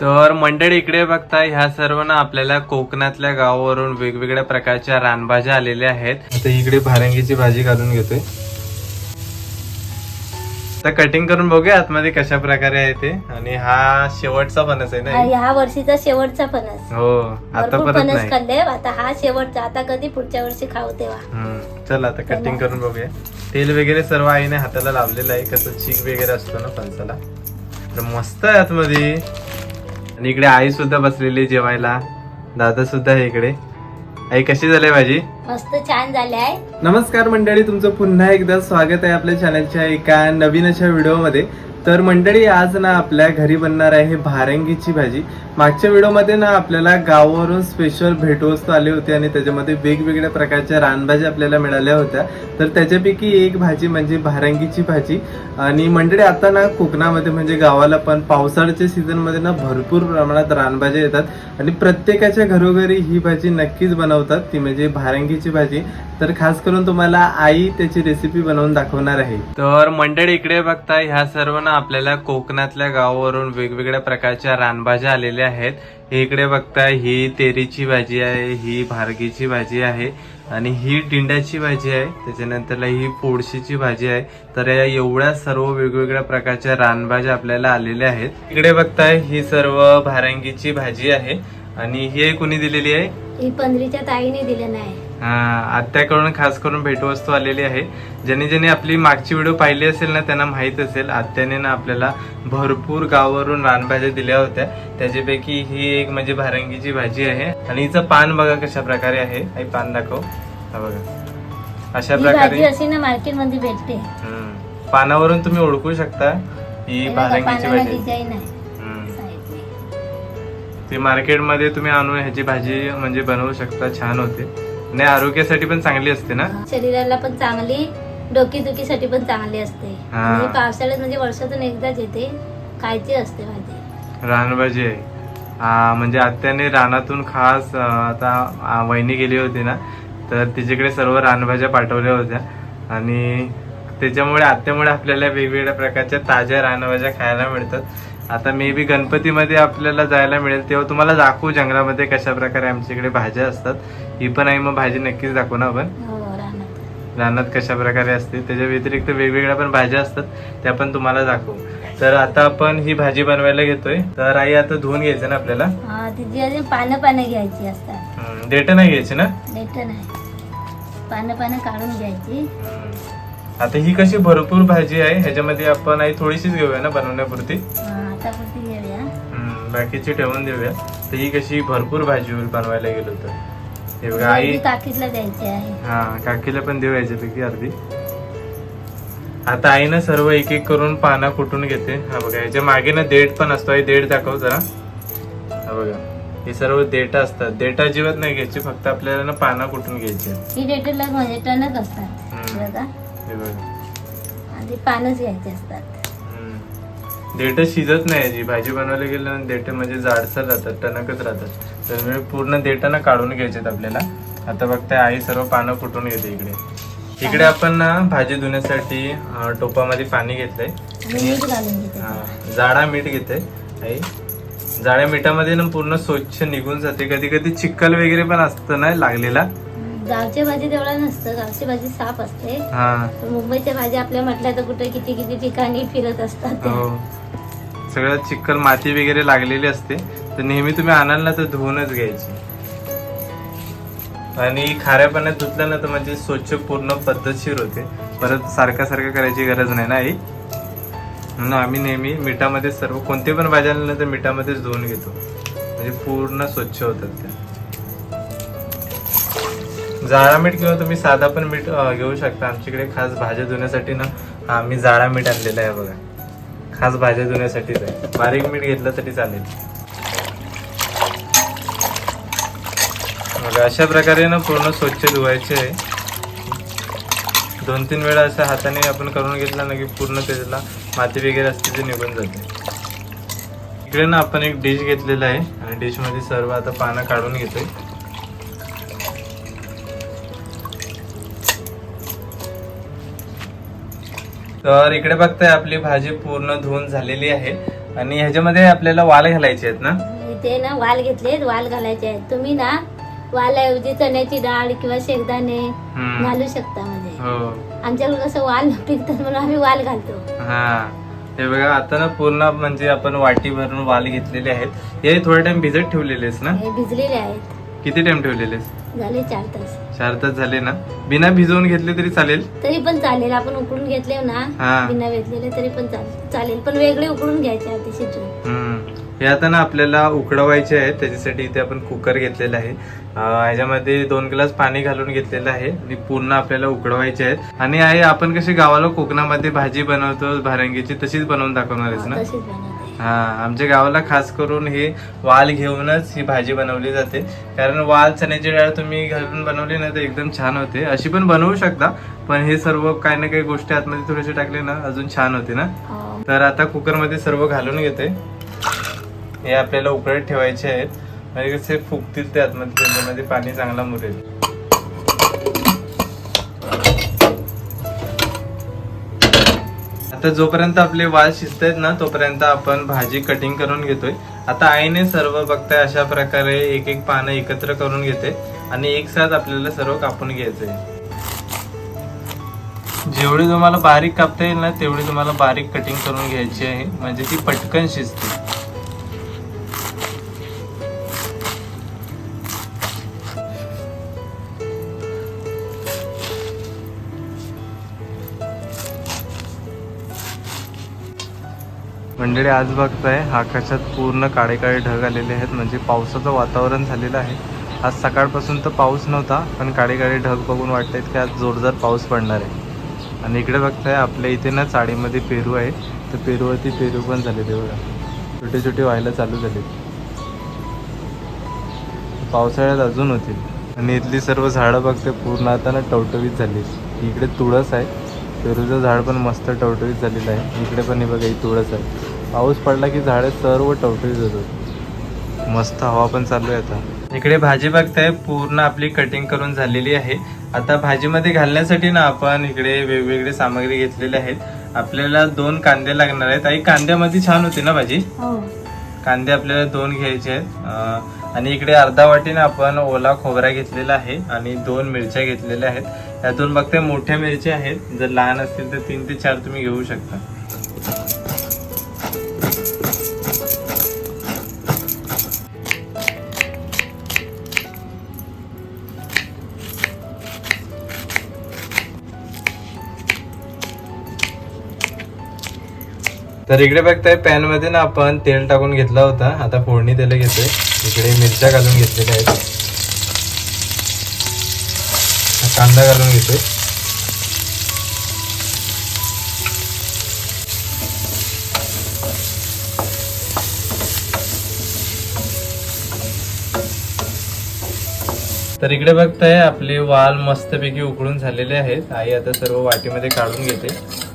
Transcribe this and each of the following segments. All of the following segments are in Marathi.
तर मंडळी इकडे बघता ह्या सर्व ना आपल्याला कोकणातल्या गावावरून वेगवेगळ्या प्रकारच्या रानभाज्या आलेल्या आहेत. आता इकडे भारंगीची भाजी घालून घेतोय. आता कटिंग करून बघूया आतमध्ये कशा प्रकारे आहे ते. आणि हा शेवटचा फणस आहे ना ह्या वर्षीचा शेवटचा फणस. हो आता भरपूर परत फणस नाही. खाल्ले आता हा शेवटचा आता कधी पुढच्या वर्षी खाऊ तेव्हा. हम्म. चल आता कटिंग करून बघूया. तेल वगैरे सर्व आईने हाताला लावलेलं आहे कसं चीक वगैरे असतो ना फणसाला. तर मस्त आहे आतमध्ये. आणि इकडे आई सुद्धा बसलेली जेवायला. दादा सुद्धा आहे इकडे. आई कशी झाली भाजी? मस्त छान झाले आहे. नमस्कार मंडळी तुमचं पुन्हा एकदा स्वागत आहे आपल्या चॅनलच्या एका नवीन अशा व्हिडिओमध्ये तर मंडळी आज ना आपल्या घरी बनणार आहे भारंगीची भाजी. मागच्या व्हिडिओमध्ये ना आपल्याला गावावरून स्पेशल भेटवस्तू आली होती आणि त्याच्यामध्ये वेगवेगळ्या प्रकारच्या रानभाज्या आपल्याला मिळाल्या होत्या. तर त्याच्यापैकी एक भाजी म्हणजे भारंगीची भाजी. आणि मंडळी आता ना कोकणामध्ये म्हणजे गावाला पण पावसाळ्याच्या सीझनमध्ये ना भरपूर प्रमाणात रानभाज्या येतात. आणि प्रत्येकाच्या घरोघरी ही भाजी नक्कीच बनवतात. ती म्हणजे भारंगीची भाजी. तर खास करून तुम्हाला आई त्याची रेसिपी बनवून दाखवणार आहे. तर मंडळी इकडे बघता ह्या सर्व ना आपल्याला कोकणातल्या गावावरून वेगवेगळ्या प्रकारच्या रानभाज्या आलेल्या आहेत. इकडे बघता ही तेरीची भाजी आहे ही भारगीची भाजी आहे आणि ही टिंड्याची भाजी आहे. त्याच्यानंतरला ही पोळशीची भाजी आहे. तर या एवढ्या सर्व वेगवेगळ्या प्रकारच्या रानभाज्या आपल्याला आलेल्या आहेत. इकडे बघताय ही सर्व भारंगीची भाजी आहे. आणि ही कुणी दिलेली आहे? ही पंधरीच्या ताईने दिलेली आहे. आत्याकडून खास करून भेटवस्तू आलेली आहे. ज्यांनी ज्यांनी आपली मागची व्हिडिओ पाहिली असेल ना त्यांना माहीत असेल आत्याने ना आपल्याला भरपूर गावावरून रानभाज्या दिल्या होत्या. त्याच्यापैकी ही एक म्हणजे भारंगीची भाजी आहे. आणि हिचं पान बघा कशा प्रकारे आहे. आई पान दाखव. हा बघा. अशा प्रकारे अशी ना मार्केटमध्ये भेटते. पानावरून तुम्ही ओळखू शकता ही भारंगीची भाजी. ती मार्केटमध्ये तुम्ही आणून ह्याची भाजी म्हणजे बनवू शकता. छान होते. आणि आरोग्यासाठी पण चांगली असते ना? शरीराला पण चांगली डोकेदुखीसाठी पण चांगली असते. हा. आणि पावसाळ्यात म्हणजे वर्षातून एकदाच येते खायची असते भाजी. रानभाजी आहे. आ, म्हणजे आत्याने रानातून खास अ, आता आ, वहिनी गेली होती ना तर तिच्याकडे सर्व रानभाज्या पाठवल्या होत्या. आणि त्याच्यामुळे आत्यामुळे आपल्याला वेगवेगळ्या प्रकारच्या ताज्या रानभाज्या खायला मिळतात. आता मे बी गणपतीमध्ये आपल्याला जायला मिळेल तेव्हा तुम्हाला दाखवू जंगलामध्ये कशा प्रकारे आमच्याकडे भाज्या असतात. ही पण आहे मग भाजी नक्कीच दाखवू ना आपण हो रानात. कशा प्रकारे असते त्याच्या व्यतिरिक्त वेगवेगळ्या पण भाज्या असतात त्या पण तुम्हाला दाखवू. तर आता आपण ही भाजी बनवायला घेतोय. तर आई आता धुवून घ्यायचं ना आपल्याला? तिची अजून पानं पानं घ्यायची असतात. देठ नाही घ्यायची ना? लेट नाही. पानं पानं काढून घ्यायची. आता ही कशी भरपूर भाजी आहे ह्याच्यामध्ये आपण आई थोडीशीच घेऊया ना बनवण्यापुरती? घेऊया. बाकीची ठेवून देऊया. तर ही कशी भरपूर भाजी होईल बनवायला गेलो तर. हे बघा आई काकीतला द्यायची आहे. हा काकीला पण देऊ याच्यापैकी अर्धी. आता आईनं सर्व एक एक करून पाना कुटून घेते. हा बघा याच्या मागे ना देठ पण असतो. आई देठ दाखव जरा. हा बघा हे सर्व देठ असतात. देठ अजिबात नाही घ्यायची फक्त आपल्याला ना पाना कुटून घ्यायची ही डेटला म्हणजे टणक असतात. बघा. हे बघा. आणि पानच घ्यायची असतात. देठ शिजत नाही याची भाजी बनवायला गेलं देठ म्हणजे जाडसर राहतात टणकच राहतात. तर मी पूर्ण देठानं काढून घ्यायचेत आपल्याला. आता बघताय आई सर्व पानं कुटून घेते इकडे. इकडे आपण ना भाजी धुण्यासाठी टोपामध्ये पाणी घेतलंय. हा, जाडा मीठ घेते आई. जाड्या मिठामध्ये ना पूर्ण स्वच्छ निघून जाते. कधी कधी चिक्कल वगैरे पण असतं ना लागलेला. गावच्या भाजी तेवढं नसतं. गावची भाजी साफ असते. हा. मुंबईच्या भाजी आपल्या म्हटल्या तर कुठे किती किती ठिकाणी फिरत असतात. सगळ्यात चिखल सगळं माती वगैरे लागलेली असते तर नेहमी तुम्ही आणाल ना तर धुवूनच घ्यायची. आणि खाऱ्या पाण्यात धुतलं ना तर म्हणजे स्वच्छ पूर्ण पद्धतशीर होते. परत सारखं सारखं करायची गरज नाही ना आई? म्हणून आम्ही नेहमी मिठामध्ये सर्व कोणते पण भाज्या आणल्या ना तर मिठामध्येच धुवून घेतो. म्हणजे पूर्ण स्वच्छ होतात त्या. जाळा मीठ किंवा तुम्ही साधा पण मीठ घेऊ शकता. आमच्याकडे खास भाज्या धुण्यासाठी ना आम्ही जाळा मीठ आणलेला आहे बघा. खास भाज्या धुण्यासाठीच आहे. बारीक मीठ घेतलं तरी चालेल. मग अशा प्रकारे ना पूर्ण स्वच्छ धुवायचे आहे. दोन तीन वेळा असं हाताने आपण करून घेतला ना की पूर्ण त्याला माती वगैरे असते ते निघून जाते. इकडे ना आपण एक डिश घेतलेला आहे आणि डिशमध्ये सर्व आता पानं काढून घेतोय. तर इकडे बघताय आपली भाजी पूर्ण धुवून झालेली आहे. आणि ह्याच्यामध्ये आपल्याला वाल घालायचे आहेत ना? इथे ना वाल घेतलेत वाल घालायचे आहेत. तुम्ही ना वालाऐवजी चण्याची डाळ किंवा शेंगदाणे. घालू शकता म्हणजे. हो. आमच्याकडे कसं वाल पिकतात म्हणून आम्ही वाल घालतो. हा. हे बघा आता ना पूर्ण म्हणजे आपण वाटी भरून वाल घेतलेले आहेत. हे थोडा टाइम भिजत ठेवलेलेस ना? हे भिजलेले आहेत. किती टाइम ठेवलेलेस झाले चार तास. चार तास झाले ना. बिना भिजवून घेतले तरी चालेल. तरी पण चालेल. आपण उकडून घेतले ना. हा. बिना घेतलेले तरी पण चालेल चालेल. पण वेगळे उकडून घ्यायचे आधी शिजून हम्म. हे आता ना आपल्याला उकडवायचे आहेत. त्याच्यासाठी इथे आपण कुकर घेतलेला आहे. अं, ह्याच्यामध्ये दोन ग्लास पाणी घालून घेतलेलं आहे. आणि पूर्ण आपल्याला उकडवायचे आहेत. आणि आहे आपण कशी गावाला कोकणामध्ये भाजी बनवतो भारंगीची तशीच बनवून दाखवणार आहेस ना? तशीच हा आमच्या गावाला खास करून हे वाल घेऊनच ही भाजी बनवली जाते. कारण वाल चण्याची डाळ तुम्ही घालून बनवली ना तर एकदम छान होते. अशी पण बनवू शकता पण हे सर्व काही ना काही गोष्टी आतमध्ये थोडेसे टाकले ना अजून छान होते ना. हो. तर आता कुकरमध्ये सर्व घालून घेते. हे आपल्याला उकळत ठेवायचे आहेत. म्हणजे कसे फुगतील ते आतमध्ये पाणी चांगला मुरेल. आता जोपर्यंत आपले वाल शिजत आहेत ना तोपर्यंत आपण भाजी कटिंग करून घेतोय. आता आईने सर्व बघताय अशा प्रकारे एक एक पानं एकत्र करून घेते आणि एक साथ आपल्याला सर्व कापून घ्यायचंय. जेवढी तुम्हाला बारीक कापता येईल ना तेवढी तुम्हाला बारीक कटिंग करून घ्यायची आहे. म्हणजे ती पटकन शिजते. मंडळी आज बघताय आकाशात पूर्ण काळे काळे ढग आलेले आहेत. म्हणजे पावसाचं वातावरण झालेलं आहे. आज सकाळपासून तर पाऊस नव्हता पण काळे काळे ढग बघून वाटत की आज जोरदार पाऊस पडणार आहे. आणि इकडे बघताय आपल्या इथे ना चाळीमध्ये पेरू आहे. तर पेरूवरती पेरू पण झालेले बघा. छोटे छोटे व्हायला चालू झाले पावसाळ्यात अजून होतील. आणि इथली सर्व झाडं बघते पूर्ण आता ना टवटवीत झाली. इकडे तुळस आहे. पेरूचं झाड पण मस्त टवटवीत झालेलं आहे. इकडे पण हे बघा ही तुळस आहे. पाऊस पडला की झाडं सर्व टवटवीत होतात. मस्त हवा पण चालू आहे आता. इकडे भाजी बघताय पूर्ण आपली कटिंग करून झालेली आहे. आता भाजीमध्ये घालण्यासाठी ना आपण इकडे वेगवेगळे सामग्री घेतलेले आहेत. आपल्याला दोन कांदे लागणार आहेत. आई कांद्यामध्ये छान होती ना भाजी? हो. कांदे आपल्याला दोन घ्यायचे आहेत. आणि इकडे अर्धा वाटीने आपण ओला खोबरा घेतलेला आहे आणि दोन मिरच्या घेतलेल्या आहेत. त्यातून बघते मोठ्या मिरच्या आहेत. जर लहान असतील तर तीन ते चार तुम्ही घेऊ शकता. तर इकडे बघताय पॅनमध्ये ना आपण तेल टाकून घेतला होता. आता फोडणी त्याला घेतोय. इकडे मिरच्या घालून घेतलेल्या आहेत. कांदा घालून घेतोय. तर इकडे बघताय आपले वाल मस्तपैकी उकळून झालेले आहेत. आई आता सर्व वाटीमध्ये काढून घेते.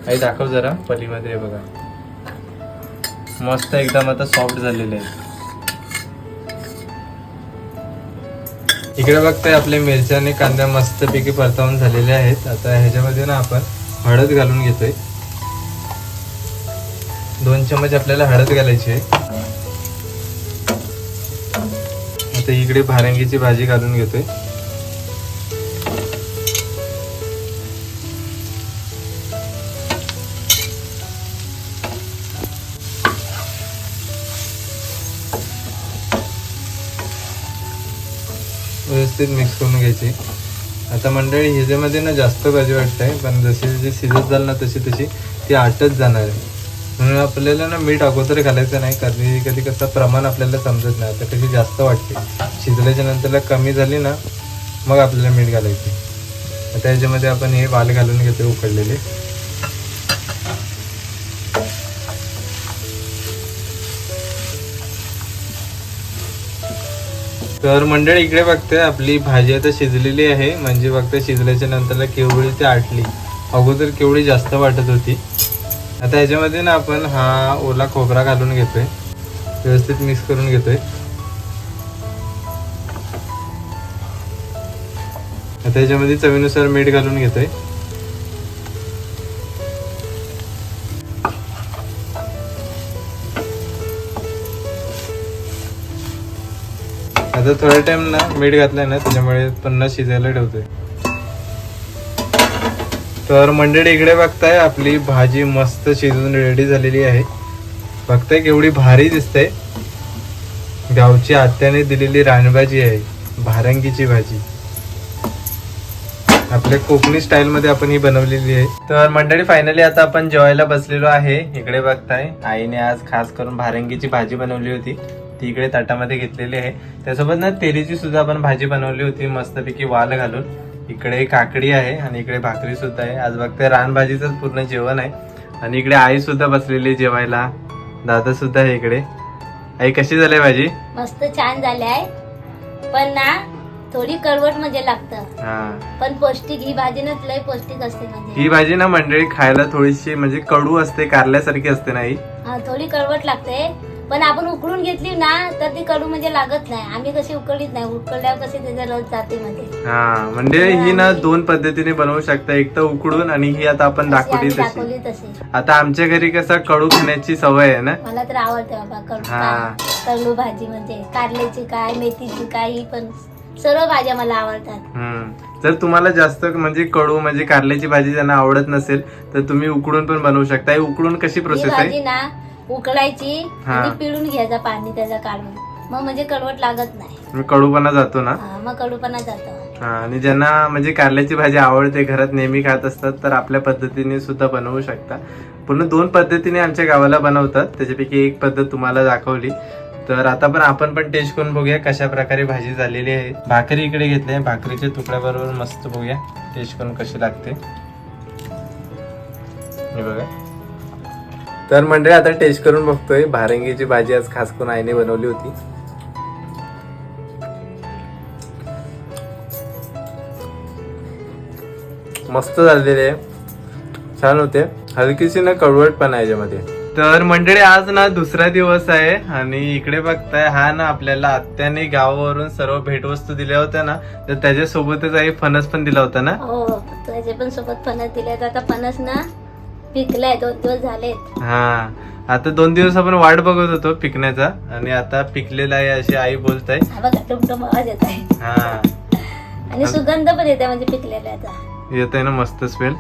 आई दाखव जरा पलीमध्ये बघा. मस्त एकदम आता सॉफ्ट झालेले आहे इकडे बघताय आपले मिरच्या आणि कांदा मस्तपैकी परतावून झालेले आहेत. आता ह्याच्यामध्ये ना आपण हळद घालून घेतोय. दोन चमच आपल्याला हळद घालायची आहे. आता इकडे भारंगीची भाजी घालून घेतोय. व्यवस्थित मिक्स करून घ्यायची. आता मंडळी ह्याच्यामध्ये ना जास्त भाजी वाटते पण जशी जशी शिजत जाईल ना तशी तशी ती आटत जाणार आहे. म्हणून आपल्याला ना मीठ अगोदर घालायचं नाही कधी कधी कसं प्रमाण आपल्याला समजत नाही. आता कशी जास्त वाटते. शिजल्याच्या नंतरला कमी झाली ना मग आपल्याला मीठ घालायची आता ह्याच्यामध्ये आपण हे वाल घालून घेतो उकडलेले. तर मंडळी इकडे बघते आपली भाजी आता शिजलेली आहे. म्हणजे बघते शिजल्याच्या नंतरला केवळी ती आटली. अगोदर केवढी जास्त वाटत होती. आता ह्याच्यामध्ये ना आपण हा ओला खोबरा घालून घेतोय. व्यवस्थित मिक्स करून घेतोय. आता ह्याच्यामध्ये चवीनुसार मीठ घालून घेतोय. आता थोडा टाइम ना मीठ घातलंय ना त्याच्यामुळे पुन्हा शिजायला ठेवतोय. तर मंडळी इकडे बघताय आपली भाजी मस्त शिजून रेडी झालेली आहे. बघताय केवढी भारी दिसते. गावची आत्याने दिलेली रानभाजी आहे भारंगीची भाजी. आपल्या कोकणी स्टाईल मध्ये आपण ही बनवलेली आहे. तर मंडळी फायनली आता आपण जेवायला बसलेलो आहे. इकडे बघताय आईने आज खास करून भारंगीची भाजी बनवली होती. ती इकडे ताटामध्ये घेतलेली आहे. त्यासोबत ना तेलीची सुद्धा आपण भाजी बनवली होती मस्तपैकी वाल घालून. इकडे काकडी आहे आणि इकडे भाकरी सुद्धा आहे. आज बघताय रानभाजीच पूर्ण जेवण आहे. आणि इकडे आई सुद्धा बसलेली जेवायला. दादा सुद्धा आहे इकडे. आई कशी झाली भाजी? मस्त छान झाले आहे. पण ना थोडी कडवट म्हणजे लागतं. हा. पण पौष्टिक ही भाजी ना लय पौष्टिक असते म्हणजे. ही भाजी ना मंडळी खायला थोडीशी म्हणजे कडू असते कारल्यासारखी असते ना ही. हा थोडी कडवट लागते. पण आपण उकळून घेतली ना तर ती कडू म्हणजे लागत नाही. आम्ही कशी उकळीत नाही. उकळल्यावर कशी त्याचा रस जाते मध्ये. हा म्हणजे ही ना दोन पद्धतीने बनवू शकता. एक तर उकडून आणि ही आता आपण अशी दाखवली आम्ही तशी. दाखवली तशी. आता आमच्या घरी कसं कडू खाण्याची सवय आहे ना? मला तर आवडते बाबा कडू हा. कडू भाजी म्हणजे. कारल्याची काय मेथीची काय ही पण सर्व भाज्या मला आवडतात. हम्म. जर तुम्हाला जास्त म्हणजे कडू म्हणजे कारल्याची भाजी त्यांना आवडत नसेल तर तुम्ही उकडून पण बनवू शकता. ही उकडून कशी ही प्रोसेस भाजी आहे ना उकळायची हा. आणि पिळून घ्यायचा पाणी त्याचा काढून. मग म्हणजे कडवट लागत नाही. कडूपणा जातो ना? हा, मग कडूपणा जातो. हा आणि ज्यांना म्हणजे कारल्याची भाजी आवडते घरात नेहमी खात असतात तर आपल्या पद्धतीने सुद्धा बनवू शकता. पूर्ण दोन पद्धतीने आमच्या गावाला बनवतात. त्याच्यापैकी एक पद्धत तुम्हाला दाखवली. तर आता पण आपण पण टेस्ट करून बघूया कशा प्रकारे भाजी झालेली आहे. भाकरी इकडे घेतली आहे. भाकरीच्या तुकड्याबरोबर मस्त बघूया. टेस्ट करून कशी लागते. हे बघा. तर मंडळी आता टेस्ट करून बघतोय. भारंगीची भाजी आज खास करून आईने बनवली होती. मस्त झालेले आहे. छान होते. हलकीशी ना कडवट पण आहे याच्यामध्ये. तर मंडळी आज ना दुसरा दिवस आहे आणि इकडे बघताय हा ना आपल्याला आत्याने गावावरून सर्व भेटवस्तू दिल्या होत्या ना. तर त्याच्यासोबतच आई फणस पण दिला होता ना? हो त्याच्या पण सोबत फणस दिले आता फणस ना पिकलाय दोन दिवस झालेत. हा. आता दोन दिवस आपण वाट बघत होतो पिकण्याचा. आणि आता पिकलेला आहे अशी आई हा बघा टुमटुम आवाज येत आहे हा. आणि सुगंध पण येते म्हणजे पिकलेल्याचा. येत आहे ना मस्त स्मेल.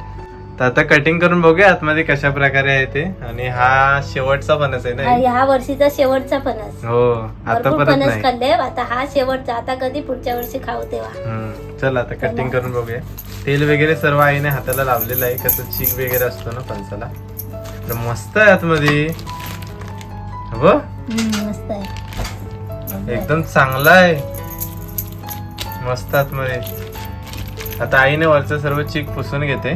तर आता कटिंग करून बघूया आतमध्ये कशा प्रकारे आहे ते. आणि हा शेवटचा फणस आहे ना ह्या वर्षीचा शेवटचा फणस. हो आता भरपूर परत फणस नाही. खाल्ले आता हा शेवटचा आता कधी पुढच्या वर्षी खाऊ तेव्हा. हम्म, चल आता कटिंग करून बघूया. तेल वगैरे सर्व आईने हाताला लावलेलं आहे. कसं चीक वगैरे असतो ना फणसाला. तर मस्त आहे आतमध्ये. हो? हम्म, मस्त आहे. एकदम चांगला आहे. मस्त आतमध्ये. आता आईने वरचं सर्व चीक पुसून घेते.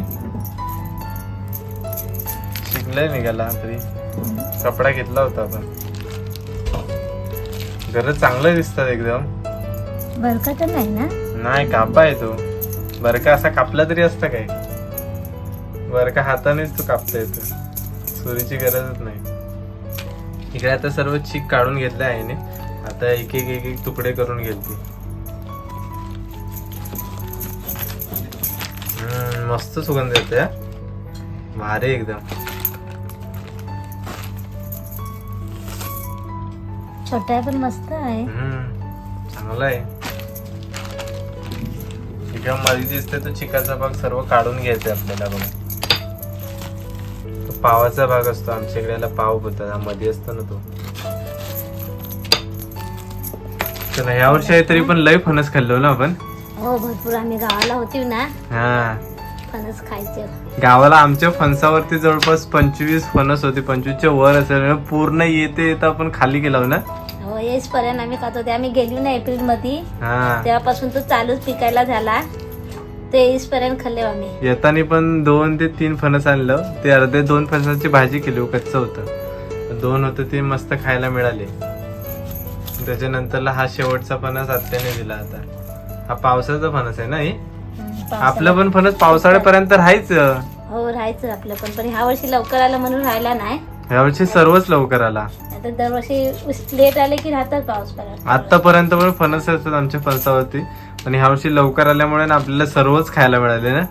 शिकलंय निघाला तरी. कपडा घेतला होता आपण घर चांगलं दिसतात एकदम. बरका तर नाही ना? नाही कापा आहे तो. बरका असा कापला तरी असतं काय? बरका हातानेच तो कापता येतो. सुरीची गरजच नाही. इकडे आता सर्व चीक काढून घेतले आईने. आता एक एक एक एक तुकडे करून घेतले. मस्त सुगंध येते. भारी एकदम. छोटा आहे पण मस्त आहे. चांगलं आहे. मध्ये दिसते तो चिकाचा भाग सर्व काढून घ्यायचा आपल्याला बघा. तो पावाचा भाग असतो आमच्याकडे याला पाव बोलतात. हा मध्ये असतो ना तो. चला या वर्षी तरी पण लय फणस खाल्लो ना आपण. हो भरपूर. आम्ही गावाला होती ना. हा. फणस खायचे. गावाला आमच्या फणसावरती जवळपास पंचवीस फणस होते. पंचवीसच्या वर असेल पूर्ण येते येतं आपण खाली गेलो ना? हो येस पर्यंत आम्ही खात होते. आम्ही गेलो ना एप्रिलमध्ये हा. तेव्हापासून तो चालूच पिकायला झाला. ते येस पर्यंत खाल्ले आम्ही. येताना पण दोन ते तीन फणस आणलं. ते अर्धे दोन फणसाची भाजी केली. कच्चं होतं. दोन होतं ते मस्त खायला मिळाले. त्याच्यानंतरला हा शेवटचा फणस आत्याने दिला आता. हा पावसाचा फणस आहे ना हे. आपलं पण फणस पावसाळ्यापर्यंत राहायच. हो राहायचं आपलं पण. पण ह्या वर्षी लवकर आलं म्हणून राहिला नाही. यावर्षी सर्वच लवकर आला. आता दरवर्षी लेट आले की राहतात पाऊस पर्यंत आतापर्यंत पण फणस असतात आमच्या फणसावरती. पण ह्या वर्षी लवकर आल्यामुळे ना आपल्याला सर्वच खायला मिळाले ना.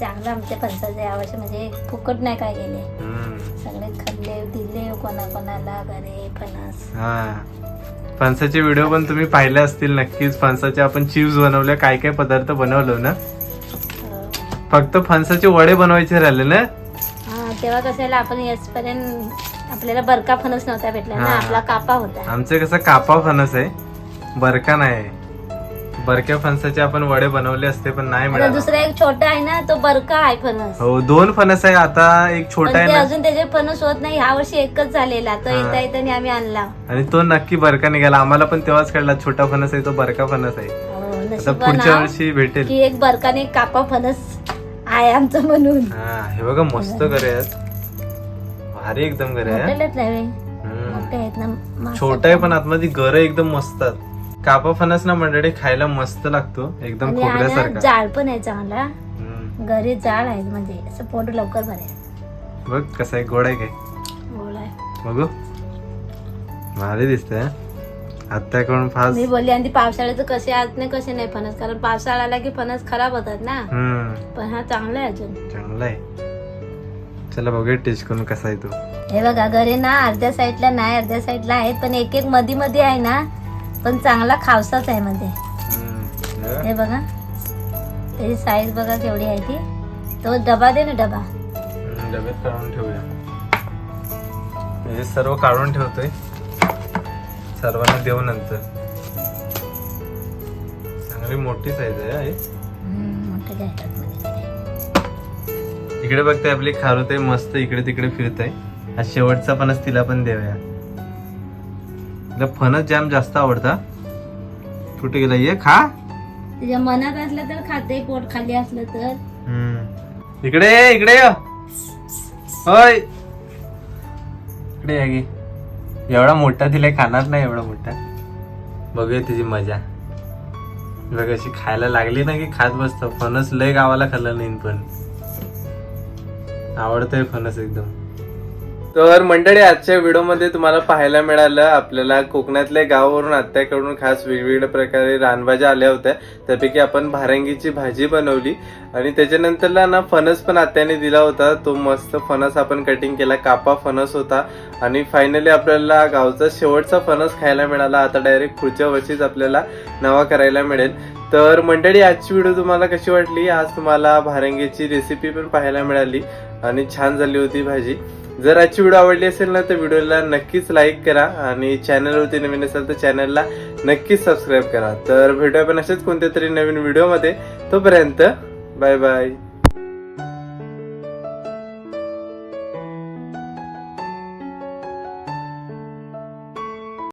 चांगलं आमच्या फणसाचे यावर्षी म्हणजे फुकट नाही काय गेले. हम्म. सगळे खाल्ले दिले कोणा कोणाला घरे फणस. हा. फणसाचे व्हिडिओ पण तुम्ही पाहिले असतील नक्कीच. फणसाचे आपण चिप्स बनवले काय काय पदार्थ बनवलो ना? फक्त फणसाचे वडे बनवायचे राहिले ना? हा तेव्हा कसं आपण येसपर्यंत आपल्याला बरका फणस नव्हता भेटला ना हा. आपला कापा होता. आमचे कसं कापा फणस आहे. बरका नाही. बरक्या फणसाचे आपण वडे बनवले असते पण नाही मिळालं. दुसरा एक छोटा आहे ना तो बरका आहे फणस. हो दोन फणस आहे आता एक पण छोटा ते आहे ना. अजून त्याचे फणस होत नाही ह्या वर्षी एकच झालेला तो हा. येता येताना आम्ही आणला. आणि तो नक्की बरका निघाला. आम्हाला पण तेव्हाच कळला छोटा फणस आहे तो बरका फणस आहे. हो, आता नशिबानं पुढच्या वर्षी भेटेल. की एक बरकाने कापा फणस आहे आमचं म्हणून. हा हे बघा मस्त करे भारी एकदम करे आहे. मोठेलेच नाही हम्म. मोठे आहेत ना मासा छोटा आहे पण आतमध्ये गर एकदम मस्त आहेत. कापा फणस ना मंडळी खायला मस्त लागतो. एकदम आणि खोबऱ्यासारखा जाळ पण आहे चांगला हम्म. घरी जाळ आहे म्हणजे असं पोट लवकर भरेल. बघ कसा आहे गोड आहे काय. बघू. भारी दिसतंय आत्याकडून फास्ट मी बोलली आणि पावसाळ्याचं कसे आत नाही कसे नाही फणस? कारण पावसाळा आला की फणस खराब होतात ना. हम्म. पण हा चांगला आहे अजून. चांगला आहे. चला बघूया टेस्ट करून कसा आहे तो. हे बघा घरी ना अर्ध्या साईडला नाही अर्ध्या साईडला आहेत पण एक एक मध्ये मध्ये आहे ना पण चांगला खावसाच आहे मध्ये. हम्म. हे बघा. त्याची साईज बघा केवढी आहे ती. तो डबा दे ना डबा. डब्यात काढून ठेवूया. हे सर्व काढून ठेवतोय. सर्वांना देऊ नंतर. चांगली मोठी साईज आहे इकडे बघताय आपली खारुताई मस्त इकडे तिकडे फिरत आहे हा शेवटचा फणस तिला पण देऊया. तिला फणस जाम जास्त आवडता. कुठे गेला? ये खा. तुझ्या मनात असलं तर खाते पोट खाली असलं तर. हम्म. इकडे ये, इकडे ये. होय. इकडे या एवढा मोठा तिला खाणार नाही एवढा मोठा. बघूया तिची मजा. बघ अशी खायला लागली ना की खात बसत. फणस लय गावाला खाल्लं नाही पण. आवडतंय फणस एकदम. तर मंडळी आजच्या व्हिडिओमध्ये तुम्हाला पाहायला मिळालं आपल्याला कोकणातल्या गावावरून आत्याकडून खास वेगवेगळ्या प्रकारे रानभाज्या आल्या होत्या. त्यापैकी आपण भारंगीची भाजी बनवली आणि त्याच्यानंतरला ना फणस पण आत्याने दिला होता. तो मस्त फणस आपण कटिंग केला. कापा फणस होता. आणि फायनली आपल्याला गावचा शेवटचा फणस खायला मिळाला. आता डायरेक्ट पुढच्या वर्षीच आपल्याला नवा करायला मिळेल. तर मंडळी आजची व्हिडिओ तुम्हाला कशी वाटली? आज तुम्हाला भारंगीची रेसिपी पण पाहायला मिळाली. आणि छान झाली होती भाजी. जर आजची व्हिडिओ आवडली असेल ना तर व्हिडिओला नक्कीच लाईक करा आणि चॅनलवरती नवीन असेल तर चॅनलला नक्कीच सबस्क्राईब करा. तर भेटूया पण असेच कोणत्या तरी नवीन व्हिडिओमध्ये तोपर्यंत बाय बाय